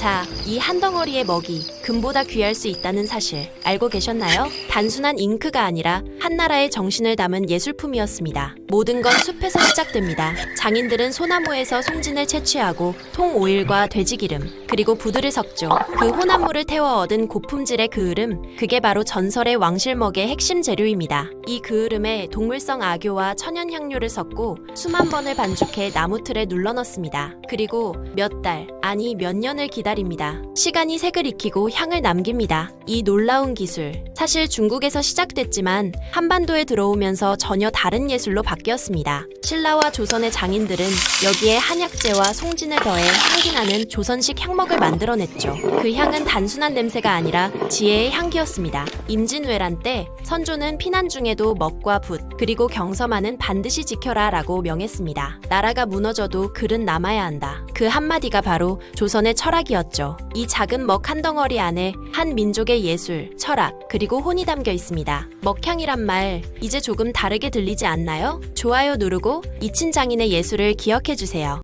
자, 이 한 덩어리의 먹이, 금보다 귀할 수 있다는 사실 알고 계셨나요? 단순한 잉크가 아니라 한 나라의 정신을 담은 예술품이었습니다. 모든 건 숲에서 시작됩니다. 장인들은 소나무에서 송진을 채취하고 통 오일과 돼지기름, 그리고 부두를 섞죠. 그 혼합물을 태워 얻은 고품질의 그 흐름, 그게 바로 전설의 왕실먹의 핵심 재료입니다. 이그 흐름에 동물성 악효와 천연 향료를 섞고 수만 번을 반죽해 나무 틀에 눌러 넣습니다. 그리고 몇 달, 아니 몇 년을 기다립니다. 시간이 색을 익히고 향을 남깁니다. 이 놀라운 기술, 사실 중국에서 시작됐지만 한반도에 들어오면서 전혀 다른 예술로 바뀌었습니다. 신라와 조선의 장인들은 여기에 한약재와 송진을 더해 향기나는 조선식 향먹을 만들어냈죠. 그 향은 단순한 냄새가 아니라 지혜의 향기였습니다. 임진왜란 때 선조는 피난 중에도 먹과 붓 그리고 경서만은 반드시 지켜라 라고 명했습니다. 나라가 무너져도 글은 남아야 한다. 그 한마디가 바로 조선의 철학이었죠. 이 작은 먹 한 덩어리 안에 한 민족의 예술, 철학, 그리고 혼이 담겨 있습니다. 먹향이란 말 이제 조금 다르게 들리지 않나요? 좋아요 누르고 이친 장인의 예술을 기억해 주세요.